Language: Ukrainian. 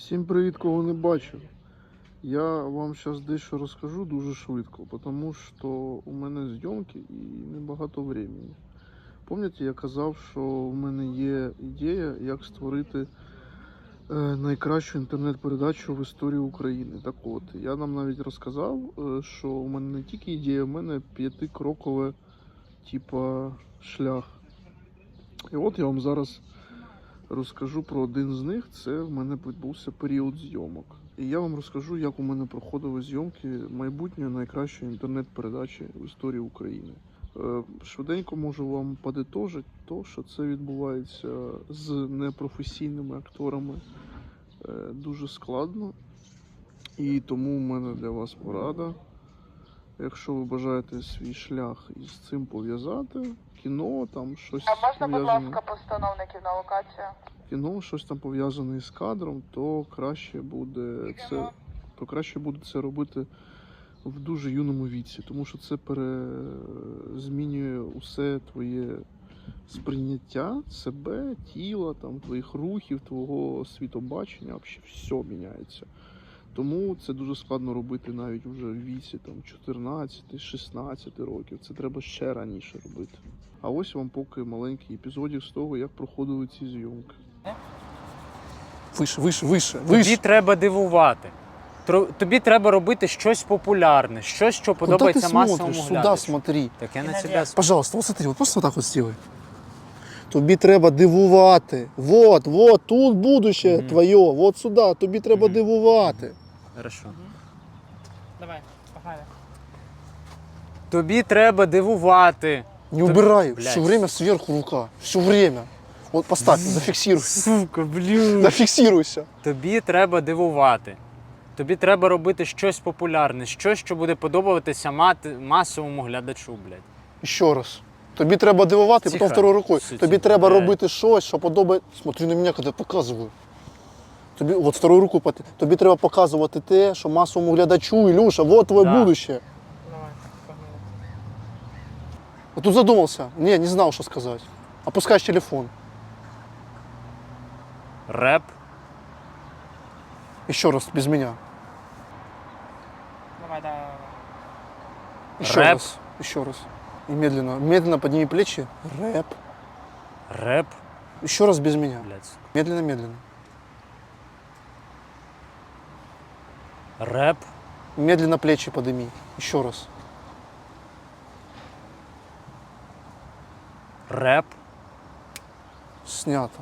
Всім привіт, кого не бачив. Я вам зараз дещо розкажу дуже швидко, тому що у мене зйомки і небагато времени. Пам'ятаєте, я казав, що в мене є ідея, як створити е, найкращу інтернет-передачу в історії України. Так от, я нам навіть розказав, е, що у мене не тільки ідея, у мене п'ятикрокове, типа, шлях. І от я вам зараз розкажу про один з них. Це в мене відбувся період зйомок. І я вам розкажу, як у мене проходили зйомки майбутньої найкращої інтернет-передачі в історії України. Е, Швиденько можу вам подитожити, то що це відбувається з непрофесійними акторами е, дуже складно. І тому в мене для вас порада. Якщо ви бажаєте свій шлях із цим пов'язати, кіно, там щось А можна, будь ласка, постановників на локацію? кіно, щось там пов'язане з кадром, то краще буде це, то краще буде це робити в дуже юному віці, тому що це пере... змінює усе твоє сприйняття себе, тіла, там, твоїх рухів, твого світобачення, взагалі все міняється. Тому це дуже складно робити навіть вже в віці там 14-16 років. Це треба ще раніше робити. А ось вам поки маленький епізодик з того, як проходили ці зйомки. Вище, вище, вище, Тобі треба дивувати. Тобі треба робити щось популярне, щось, що Куда ты подобається масовому смотришь? Сюда глядачу. смотри. Так я на тебе Пожалуйста, вот смотри, вот просто вот так вот сделай. Тобі треба дивувати. Вот, вот, тут будущее твоє, вот сюди, тобі треба дивувати. Хорошо. Давай, погнали. Тобі треба дивувати. Не убирай, Блядь. все время сверху рука, все время. Вот поставь, зафиксируй. Сука, блін. Зафиксируйся. Тобі треба дивувати. Тобі треба робити щось популярне, щось, що буде подобатися мати, масовому глядачу, блядь. Ще раз. Тобі треба дивувати, Тихо. потім второю рукою. Тобі треба блядь. робити щось, що подобає. Смотри на мене, коли я показую. Тобі, от вторую руку, пот- тобі треба показувати те, що масовому глядачу, Ілюша, вот твоє Да. будущее. Давай, погнали. А тут задумался. Не, не знал, что сказать. Опускаешь телефон. Реп. Еще раз, без меня. Давай, давай. давай. Еще Рэп. раз. Еще раз. И медленно. Медленно подними плечи. Рэп. Реп. Еще раз без меня. Блядь. сука. Медленно, медленно. Реп. Медленно плечи подними. Еще раз. Рэп. Снято.